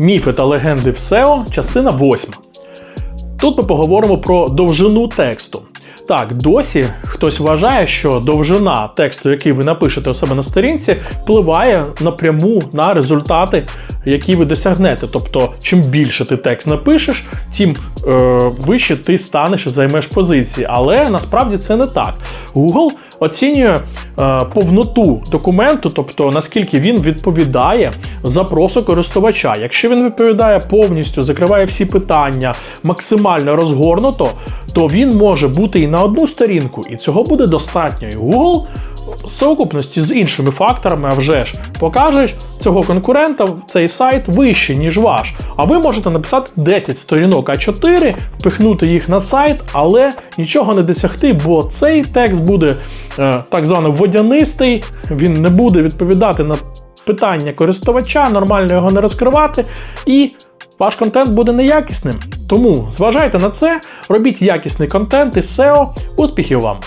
Міфи та легенди в SEO, частина 8. Тут ми поговоримо про довжину тексту. Так, досі хтось вважає, що довжина тексту, який ви напишете у себе на сторінці, впливає напряму на результати, які ви досягнете. Тобто, чим більше ти текст напишеш, тим е, вище ти станеш і займеш позиції. Але насправді це не так. Google оцінює повноту документу, тобто наскільки він відповідає запросу користувача. Якщо він відповідає повністю, закриває всі питання, максимально розгорнуто, то він може бути і на одну сторінку, і цього буде достатньо. І Google совокупності з іншими факторами, а вже ж покаже цього конкурента цей сайт вище, ніж ваш. А ви можете написати 10 сторінок А4, впихнути їх на сайт, але нічого не досягти, бо цей текст буде е, так звано водянистий, він не буде відповідати на питання користувача, нормально його не розкривати, і ваш контент буде неякісним. Тому зважайте на це, робіть якісний контент із SEO. Успіхів вам!